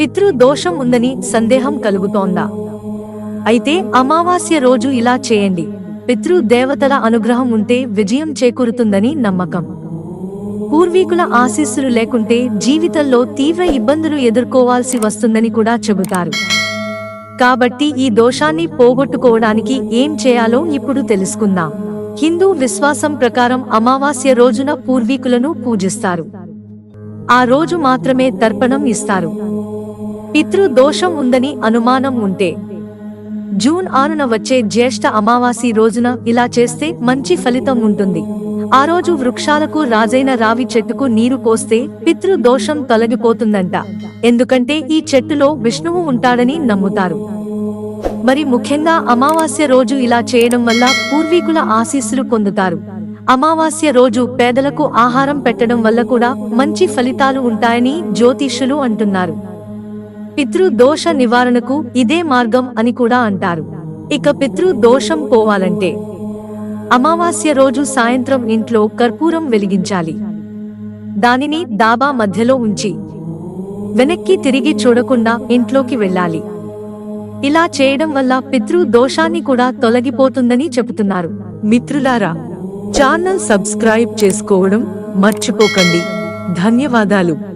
పితృ దోషం ఉందని సందేహం కలుగుతోందా? అయితే అమావాస్య రోజు ఇలా చేయండి. పితృ దేవతల అనుగ్రహం ఉంటే విజయం చేకూరుతుందని నమ్మకం. పూర్వీకుల ఆశీస్సులు లేకుంటే జీవితంలో తీవ్ర ఇబ్బందులు ఎదుర్కోవాల్సి వస్తుందని కూడా చెబుతారు. కాబట్టి ఈ దోషాన్ని పోగొట్టుకోవడానికి ఏం చేయాలో ఇప్పుడు తెలుసుకుందాం. హిందూ విశ్వాసం ప్రకారం అమావాస్య రోజున పూర్వీకులను పూజిస్తారు. ఆ రోజు మాత్రమే తర్పణం ఇస్తారు. పితృ దోషం ఉందని అనుమానం ఉంటే. జూన్ ఆరున వచ్చే జ్యేష్ఠ అమావాసి రోజున ఇలా చేస్తే మంచి ఫలితం ఉంటుంది. ఆ రోజు వృక్షాలకు రాజైన రావి చెట్టుకు నీరు పోస్తే పితృ దోషం తొలగిపోతుందంట. ఎందుకంటే ఈ చెట్టులో విష్ణువు ఉంటాడని నమ్ముతారు. మరి ముఖ్యంగా అమావాస్య రోజు ఇలా చేయడం వల్ల పూర్వీకుల ఆశీస్సులు పొందుతారు. అమావాస్య రోజు పేదలకు ఆహారం పెట్టడం వల్ల కూడా మంచి ఫలితాలు ఉంటాయని జ్యోతిష్యులు అంటున్నారు. పితృ దోష నివారణకు ఇదే మార్గం అని కూడా అంటారు. ఇక పితృ దోషం పోవాలంటే అమావాస్య రోజు సాయంత్రం ఇంట్లో కర్పూరం వెలిగించాలి. దానిని దాబా మధ్యలో ఉంచి వెనక్కి తిరిగి చూడకుండా ఇంట్లోకి వెళ్ళాలి. ఇలా చేయడం వల్ల పితృ దోషాన్ని కూడా తొలగిపోతుందని చెబుతున్నారు. మిత్రులారా ఛానల్ సబ్స్క్రైబ్ చేసుకోవడం మర్చిపోకండి. ధన్యవాదాలు.